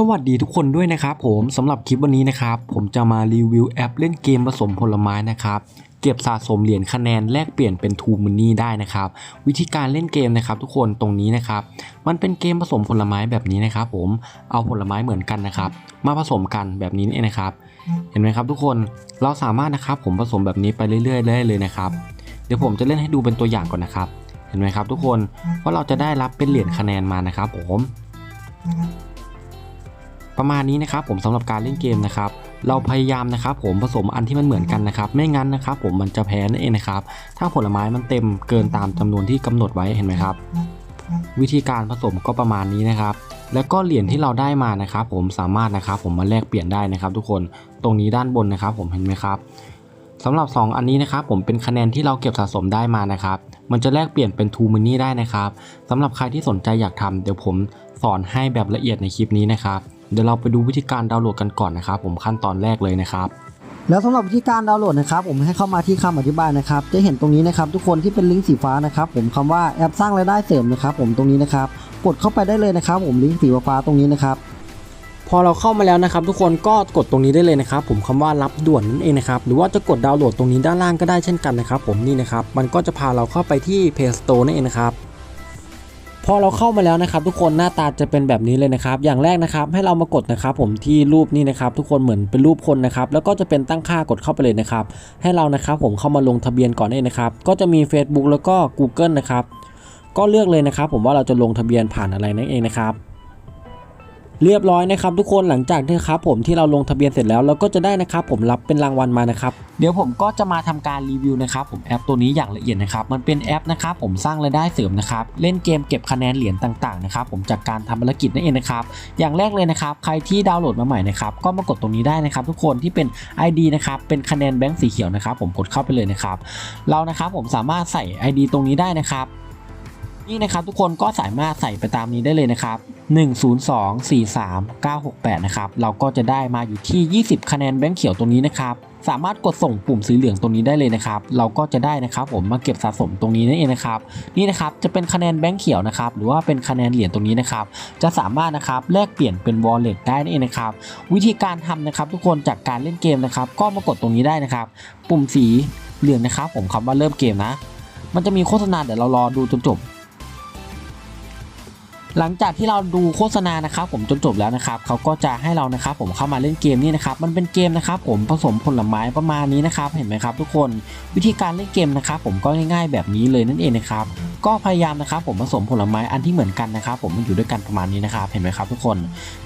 สวัสดีทุกคนด้วยนะครับผมสำหรับคลิปวันนี้นะครับ ผมจะมารีวิวแอปเล่นเกมผสมผลไม้นะครับเก็บสะสมเหรียญคะแนนแลกเปลี่ยนเป็นทูมินี่ได้นะครับ วิธีการเล่นเกมนะครับ ทุกคนตรงนี้นะครับ มันเป็นเกมผสมผลไม้แบบนี้นะครับ ผมเอาผลไม้เหมือนกันนะครับ มาผสมกันแบบนี้นี่เองนะครับ เห็นไหมครับ ทุกคนเราสามารถนะครับ ผมผสมแบบนี้ไปเรื่อยๆได้เลยนะครับ เดี๋ยวผมจะเล่นให้ดูเป็นตัวอย่างก่อนนะครับ เห็นไหมครับ ทุกคนว่าเราจะได้รับเป็นเหรียญคะแนนมานะครับ ผม ประมาณนี้นะครับผมสำหรับการเล่นเกมนะครับเราพยายามนะครับผมผสมอันที่มันเหมือนกันนะครับ ไม่งั้นนะครับผมมันจะแพ้นั่นเองนะครับ ถ้าผลไม้มันเต็มเกินตามจำนวนที่กำหนดไว้เห็นไหมครับ วิธีการผสมก็ประมาณนี้นะครับ แล้วก็เหรียญที่เราได้มานะครับ ผมสามารถนะครับผมมาแลกเปลี่ยนได้นะครับ ทุกคนตรงนี้ด้านบนนะครับ ผมเห็นไหมครับสำหรับ 2 อันนี้นะครับผมเป็นคะแนนที่เราเก็บสะสมได้มานะครับ มันจะแลกเปลี่ยนเป็นทูมินี่ได้นะครับสำหรับใครที่สนใจอยากทำเดี๋ยวผมสอนให้แบบละเอียดในคลิปนี้นะครับ เดี๋ยวเราไปดูวิธีการดาวน์โหลดกันก่อนนะครับผมขั้นตอนแรกเลยนะครับแล้วสำหรับวิธีการดาวน์โหลดนะครับผมให้เข้ามาที่คำอธิบายนะครับจะเห็นตรงนี้นะครับทุกคนที่เป็นลิงก์สีฟ้านะครับผมคำว่าแอปสร้างรายได้เสริมนะครับผมตรงนี้นะครับกดเข้าไปได้เลยนะครับ ผมลิงก์สีฟ้าตรงนี้นะครับพอเราเข้ามาแล้วนะครับ ทุกคนก็กดตรงนี้ได้เลยนะครับ ผมคำว่ารับด่วนนั่นเองนะครับหรือว่าจะกดดาวน์โหลดตรงนี้ด้านล่างก็ได้เช่นกันนะครับ ผมนี่นะครับมันก็จะพาเราเข้าไปที่ Play Store นั่นเองนะครับ พอเราเข้ามาแล้วนะครับทุกคนหน้าตาจะเป็นแบบนี้เลยนะครับ อย่างแรกนะครับให้เรามากดนะครับ ผมที่รูปนี้นะครับ ทุกคนเหมือนเป็นรูปคนนะครับ แล้วก็จะเป็นตั้งค่ากดเข้าไปเลยนะครับ ให้เรานะครับผมเข้ามาลงทะเบียนก่อนเองนะครับ ก็จะมี Facebook แล้วก็ Google นะครับ ก็เลือกเลยนะครับ ผมว่าเราจะลงทะเบียนผ่านอะไรนั่นเองนะครับ เรียบร้อยนะครับทุกคนหลังจากที่ครับผมที่เราลงทะเบียนเสร็จแล้วเราก็จะได้นะครับผมรับเป็นรางวัลมานะครับเดี๋ยวผมก็จะมาทำการรีวิวนะครับผมแอปตัวนี้อย่างละเอียดนะครับมันเป็นแอปนะครับผมสร้างรายได้เสริมนะครับเล่นเกมเก็บคะแนนเหรียญต่างๆนะครับผมจากการทำภารกิจนั่นเองนะครับอย่างแรกเลยนะครับใครที่ดาวน์โหลดมาใหม่นะครับก็มากดตรงนี้ได้นะครับ ทุกคนที่เป็น ID นะครับเป็นคะแนนแบงค์สีเขียวนะครับผมกดเข้าไปเลยนะครับเรานะครับผมสามารถใส่ ID ตรงนี้ได้นะครับ นี่นะครับทุกคนก็สามารถใส่ไปตามนี้ได้เลยนะครับ 10243968 นะครับ เราก็จะได้มาอยู่ที่ 20 คะแนนแบงค์เขียวตรงนี้นะครับ สามารถกดส่งปุ่มสีเหลืองตรงนี้ได้เลยนะครับ เราก็จะได้นะครับผมมาเก็บสะสมตรงนี้นั่นเองนะครับ นี่นะครับจะเป็นคะแนนแบงค์เขียวนะครับ หรือว่าเป็นคะแนนเหรียญตรงนี้นะครับ จะสามารถนะครับแลกเปลี่ยนเป็น wallet ได้นั่นเองนะครับ วิธีการทำนะครับ ทุกคนจากการเล่นเกมนะครับ ก็มากดตรงนี้ได้นะครับ ปุ่มสีเหลืองนะครับ ผมคำว่าเริ่มเกมนะมันจะมีโฆษณาเดี๋ยวเรารอดูจนจบ หลังจากที่เราดูโฆษณานะครับผมจนจบแล้วนะครับเขาก็จะให้เรานะครับผมเข้ามาเล่นเกมนี่นะครับมันเป็นเกมนะครับผมผสมผลไม้ประมาณนี้นะครับเห็นไหมครับ ทุกคนวิธีการเล่นเกมนะครับผมก็ง่าย ๆ แบบนี้เลยนั่นเองนะครับก็พยายามนะครับผมผสมผลไม้อันที่เหมือนกันนะครับผมมันอยู่ด้วยกันประมาณนี้นะครับเห็นไหมครับ ทุกคน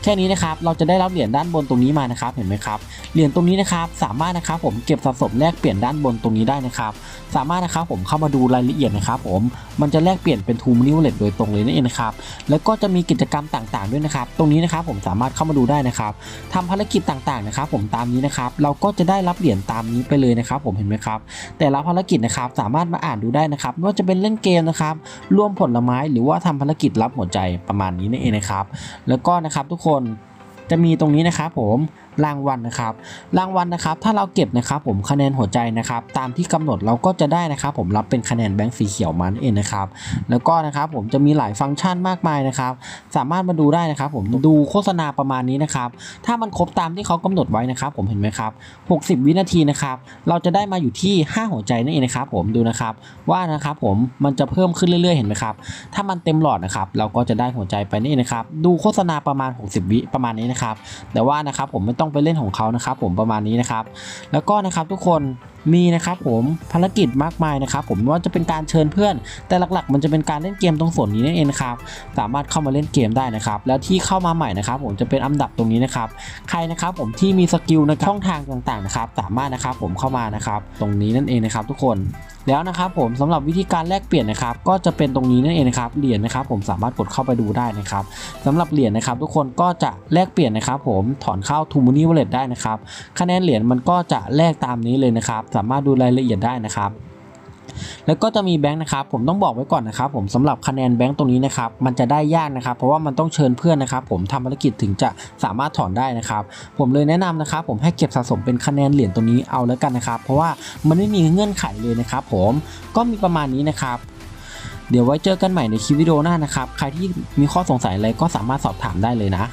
แค่นี้นะครับเราจะได้รับเหรียญด้านบนตรงนี้มานะครับเห็นไหมครับเหรียญตรงนี้นะครับสามารถนะครับผมเก็บสะสมแลกเปลี่ยนด้านบนตรงนี้ได้นะครับสามารถนะครับผมเข้ามาดูรายละเอียดนะครับผมมันจะแลกเปลี่ยนเป็นทูมินิวเลตโดยตรงเลยนั่นเองนะครับแล้วก็จะมีกิจกรรมต่างๆด้วยนะครับ ตรงนี้นะครับผมสามารถเข้ามาดูได้นะครับทำภารกิจต่างๆนะครับ ผมตามนี้นะครับ เราก็จะได้รับเหรียญตามนี้ไปเลยนะครับ ผมเห็นไหมครับ แต่ละภารกิจนะครับสามารถมาอ่านดูได้นะครับไม่ว่าจะเป็นเล่นเกมนะครับรวมผลไม้หรือว่าทำภารกิจรับหัวใจประมาณนี้นั่นเองนะครับ แล้วก็นะครับทุกคนจะมีตรงนี้นะครับผมรางวัลนะครับ รางวัลนะครับ ถ้าเราเก็บนะครับ ผมคะแนนหัวใจนะครับ ตามที่กำหนดเราก็จะได้นะครับ ผมรับเป็นคะแนนแบงค์สีเขียวมันเองนะครับ แล้วก็นะครับผมจะมีหลายฟังก์ชันมากมายนะครับ สามารถมาดูได้นะครับ ผมดูโฆษณาประมาณนี้นะครับ ถ้ามันครบตามที่เขากำหนดไว้นะครับ ผมเห็นไหมครับ 60 วินาทีนะครับ เราจะได้มาอยู่ที่ 5 หัวใจนั่นเองนะครับ ผมดูนะครับว่านะครับ ผมมันจะเพิ่มขึ้นเรื่อยๆเห็นไหมครับ ถ้ามันเต็มหลอดนะครับ เราก็จะได้หัวใจไปนี่นะครับ ดูโฆษณาประมาณ 60 วิประมาณนี้นะครับ แต่ว่านะครับผมไม่ต้องต้องไปเล่นของเขานะครับผมประมาณนี้นะครับ แล้วก็นะครับทุกคน มีนะครับผมภารกิจมากมายนะครับผมว่าจะเป็นการเชิญเพื่อน แต่หลักๆ มันจะเป็นการเล่นเกมตรงส่วนนี้นั่นเองครับสามารถเข้ามาเล่นเกมได้นะครับแล้วที่เข้ามาใหม่นะครับผมจะเป็นอันดับตรงนี้นะครับใครนะครับผมที่มีสกิลในช่องทางต่างๆนะครับสามารถนะครับผมเข้ามานะครับตรงนี้นั่นเองนะครับทุกคนแล้วนะครับผมสำหรับวิธีการแลกเปลี่ยนนะครับก็จะเป็นตรงนี้นั่นเองนะครับเหรียญนะครับผมสามารถกดเข้าไปดูได้นะครับสำหรับเหรียญนะครับ ทุกคนก็จะแลกเปลี่ยนนะครับผมถอนเข้า t ูมูนี่วอลเล็ตได้นะครับคะแนนเหรียญมันก็จะแลกตามนี้เลยนะครับสามารถดูรายละเอียดได้นะครับ แล้วก็จะมีแบงค์นะครับผมต้องบอกไว้ก่อนนะครับ ผมสำหรับคะแนนแบงค์ตรงนี้นะครับมันจะได้ยากนะครับ เพราะว่ามันต้องเชิญเพื่อนนะครับ ผมทำภารกิจถึงจะสามารถถอนได้นะครับ ผมเลยแนะนำนะครับ ผมให้เก็บสะสมเป็นคะแนนเหรียญตรงนี้เอาแล้วกันนะครับ เพราะว่ามันไม่มีเงื่อนไขเลยนะครับ ผมก็มีประมาณนี้นะครับเดี๋ยวไว้เจอกันใหม่ในคลิปวิดีโอหน้านะครับ ใครที่มีข้อสงสัยอะไรก็สามารถสอบถามได้เลยนะ